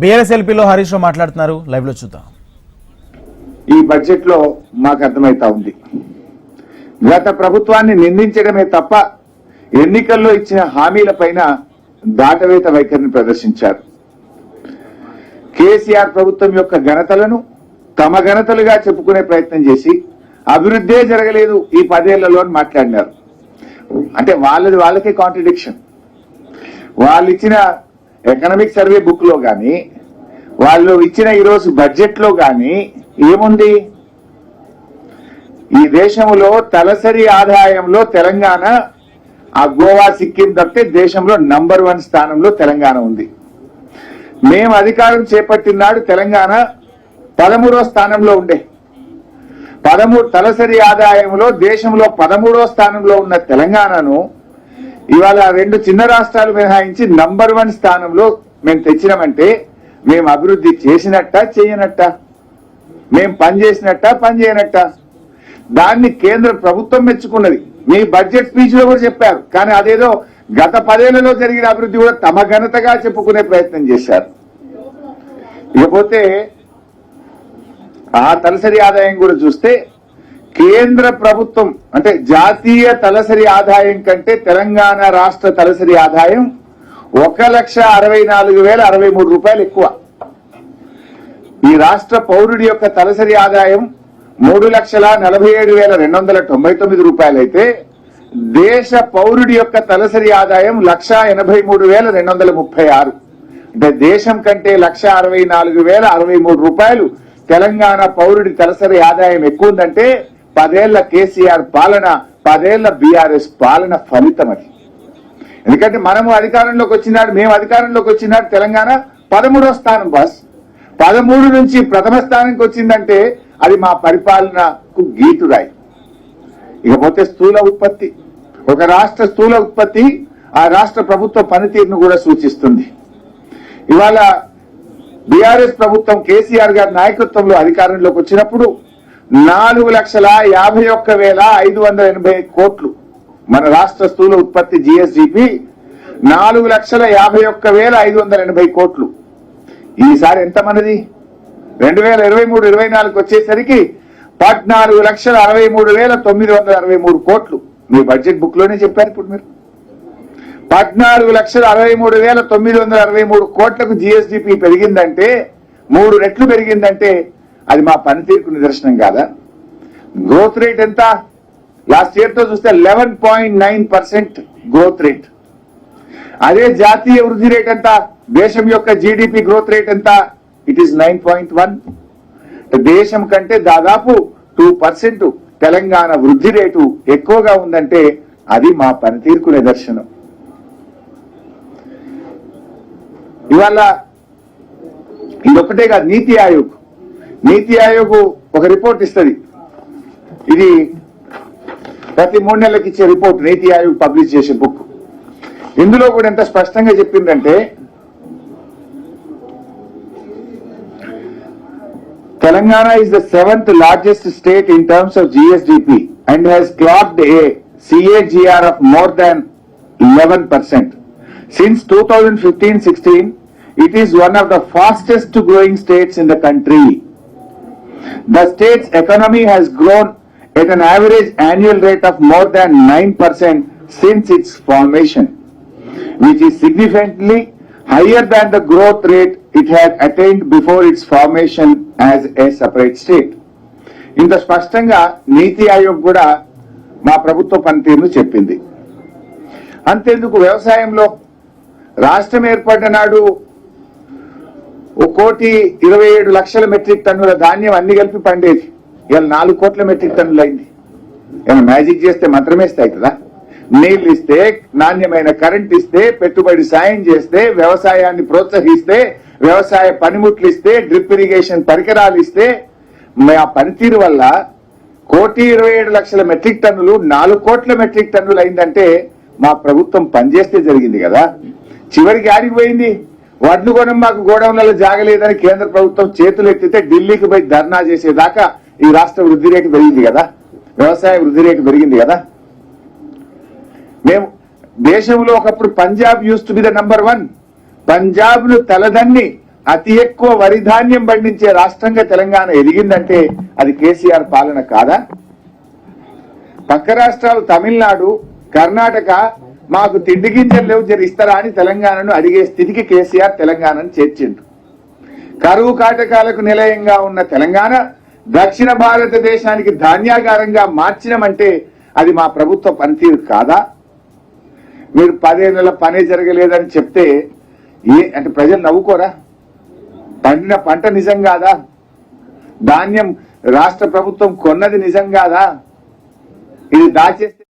BRS ఎల్పీలో Harish Rao మాట్లాడుతున్నారు. లైవ్లో చూద్దాం. ఈ బడ్జెట్లో మాకు అర్థమైతా ఉంది. గత ప్రభుత్వాన్ని నిందించడమే తప్ప ఎన్నికల్లో ఇచ్చిన హామీల పైన దాటవేత వైఖరిని ప్రదర్శించారు. కేసీఆర్ ప్రభుత్వం యొక్క ఘనతలను తమ ఘనతలుగా చెప్పుకునే ప్రయత్నం చేసి అభివృద్ధే జరగలేదు ఈ పదేళ్ళలో అని మాట్లాడినారు. అంటే వాళ్ళది వాళ్ళకే కాంట్రడిక్షన్. వాళ్ళు ఇచ్చిన ఎకనామిక్ సర్వే బుక్లో కానీ వాళ్ళు ఇచ్చిన ఈరోజు బడ్జెట్లో కానీ ఏముంది? ఈ దేశంలో తలసరి ఆదాయంలో తెలంగాణ ఆ గోవా సిక్కిం తప్పితే దేశంలో నంబర్ వన్ స్థానంలో తెలంగాణ ఉంది. మేము అధికారం చేపట్టినాడు తెలంగాణ పదమూడో స్థానంలో ఉండే. పదమూడు తలసరి ఆదాయంలో దేశంలో పదమూడో స్థానంలో ఉన్న తెలంగాణను ఇవాళ రెండు చిన్న రాష్ట్రాలు మినహాయించి నంబర్ వన్ స్థానంలో మేము తెచ్చినామంటే మేము అభివృద్ధి చేసినట్ట చేయనట్ట? మేము పని చేసినట్ట పని చేయనట్ట? దాన్ని కేంద్ర ప్రభుత్వం మెచ్చుకున్నది. మీ బడ్జెట్ స్పీచ్లో కూడా చెప్పారు. కానీ అదేదో గత పదేళ్ళలో జరిగిన అభివృద్ధి కూడా తమ ఘనతగా చెప్పుకునే ప్రయత్నం చేశారు. ఇకపోతే ఆ తలసరి ఆదాయం కూడా చూస్తే కేంద్ర ప్రభుత్వం అంటే జాతీయ తలసరి ఆదాయం కంటే తెలంగాణ రాష్ట్ర తలసరి ఆదాయం ఒక లక్ష అరవై నాలుగు వేల అరవై మూడు రూపాయలు ఎక్కువ. ఈ రాష్ట్ర పౌరుడి యొక్క తలసరి ఆదాయం మూడు లక్షల నలభై ఏడు వేల రెండు వందల తొంభై తొమ్మిది రూపాయలైతే దేశ పౌరుడి యొక్క తలసరి ఆదాయం లక్ష ఎనభై మూడు వేల రెండు వందల ముప్పై ఆరు. అంటే దేశం కంటే లక్ష అరవై నాలుగు వేల అరవై మూడు రూపాయలు తెలంగాణ పౌరుడి తలసరి ఆదాయం ఎక్కువ ఉందంటే పదేళ్ళ కేసీఆర్ పాలన పదేళ్ళ బీఆర్ఎస్ పాలన ఫలితం అది. ఎందుకంటే మనము అధికారంలోకి వచ్చినాడు మేము అధికారంలోకి వచ్చినాడు తెలంగాణ పదమూడో స్థానం బాస్. పదమూడు నుంచి ప్రథమ స్థానానికి వచ్చిందంటే అది మా పరిపాలనకు గీటురాయి ఇకపోతే స్థూల ఉత్పత్తి. ఒక రాష్ట్ర స్థూల ఉత్పత్తి ఆ రాష్ట్ర ప్రభుత్వ పనితీరును కూడా సూచిస్తుంది. ఇవాళ బీఆర్ఎస్ ప్రభుత్వం కేసీఆర్ గారి నాయకత్వంలో అధికారంలోకి వచ్చినప్పుడు నాలుగు లక్షల యాభై ఒక్క వేల ఐదు వందల ఎనభై కోట్లు మన రాష్ట్ర స్థూల ఉత్పత్తి జిఎస్డిపి నాలుగు లక్షల యాభై ఒక్క వేల ఐదు వందల ఎనభై కోట్లు. ఈసారి ఎంత మనది? రెండు వేల ఇరవై మూడు ఇరవై నాలుగు వచ్చేసరికి పద్నాలుగు లక్షల అరవై మూడు వేల తొమ్మిది వందల అరవై మూడు కోట్లు. మీ బడ్జెట్ బుక్లోనే చెప్పారు ఇప్పుడు మీరు. పద్నాలుగు లక్షల అరవై మూడు వేల తొమ్మిది వందల అరవై మూడు కోట్లకు జిఎస్డిపి పెరిగిందంటే మూడు రెట్లు పెరిగిందంటే అది మా పనితీరుకు నిదర్శనం కాదా? గ్రోత్ రేట్ ఎంత? లాస్ట్ ఇయర్తో చూస్తే eleven point nine percent growth rate అదే జాతీయ వృద్ధి రేట్ ఎంత? దేశం యొక్క జీడిపి గ్రోత్ రేట్ ఎంత? It is nine point one దేశం కంటే దాదాపు టూ పర్సెంట్ తెలంగాణ వృద్ధి రేటు ఎక్కువగా ఉందంటే అది మా పనితీరుకు నిదర్శనం. ఇవాళ ఇదొక్కటే కాదు నీతి ఆయోగ్. నీతి ఆయోగ్ ఒక రిపోర్ట్ ఇస్తుంది. ఇది ప్రతి మూడు నెలలకు ఇచ్చే రిపోర్ట్ నీతి ఆయోగ్ పబ్లిష్ చేసే బుక్. ఇందులో కూడా ఎంత స్పష్టంగా చెప్పిందంటే Telangana is the seventh largest state in terms of GSDP and has clocked a CAGR of more than eleven percent since two thousand fifteen sixteen it is one of the fastest growing states in the country The state's economy has grown at an average annual rate of more than 9% since its formation, which is significantly higher than the growth rate it had attained before its formation as a separate state. ఇంత స్పష్టంగా నీతి ఆయోగ్ కూడా మా ప్రభుత్వ పనితీరును చెప్పింది అంతేందుకు వ్యవసాయంలో రాష్ట్రం ఏర్పడిన ఓ ఒక కోటి ఇరవై ఏడు లక్షల మెట్రిక్ టన్నుల ధాన్యం అన్ని కలిపి పండేది. ఇవాళ నాలుగు కోట్ల మెట్రిక్ టన్నులు అయింది ఏమైనా మ్యాజిక్ చేస్తే మంత్రమేస్తే అవుతుందా నీళ్ళు ఇస్తే నాణ్యమైన కరెంట్ ఇస్తే పెట్టుబడి సాయం చేస్తే వ్యవసాయాన్ని ప్రోత్సహిస్తే వ్యవసాయ పనిముట్లు ఇస్తే డ్రిప్ ఇరిగేషన్ పరికరాలు ఇస్తే మా పనితీరు వల్ల కోటి ఇరవై ఏడు లక్షల మెట్రిక్ టన్నులు నాలుగు కోట్ల మెట్రిక్ టన్నులు అయిందంటే మా ప్రభుత్వం పనిచేస్తే జరిగింది కదా. చివరికి ఆడికి వడ్లు కొనం మాకు గోడౌన్లలో జాగలేదని కేంద్ర ప్రభుత్వం చేతులు ఎత్తితే ఢిల్లీకి పోయి ధర్నా చేసేదాకా ఈ రాష్ట్ర వృద్ధి రేటు పెరిగింది కదా. వ్యవసాయ వృద్ధి రేటు పెరిగింది కదా. మేము దేశంలో ఒకప్పుడు Punjab used to be the number one పంజాబ్ను తలదన్ని అతి ఎక్కువ వరి ధాన్యం పండించే రాష్ట్రంగా తెలంగాణ ఎదిగిందంటే అది కేసీఆర్ పాలన కాదా? పక్క రాష్ట్రాలు తమిళనాడు కర్ణాటక మాకు తిండి గింజలు లేవు జర ఇస్తారా అని తెలంగాణను అడిగే స్థితికి కేసీఆర్ తెలంగాణను చేర్చిండు. కరువు కాటకాలకు నిలయంగా ఉన్న తెలంగాణ దక్షిణ భారతదేశానికి ధాన్యాగారంగా మార్చినమంటే అది మా ప్రభుత్వ పనితీరు కాదా? మీరు పదేళ్ళ పనే జరగలేదని చెప్తే ఏ అంటే ప్రజలు నవ్వుకోరా? పండిన పంట నిజం కాదా? ధాన్యం రాష్ట్ర ప్రభుత్వం కొన్నది నిజం కాదా? ఇది దాచే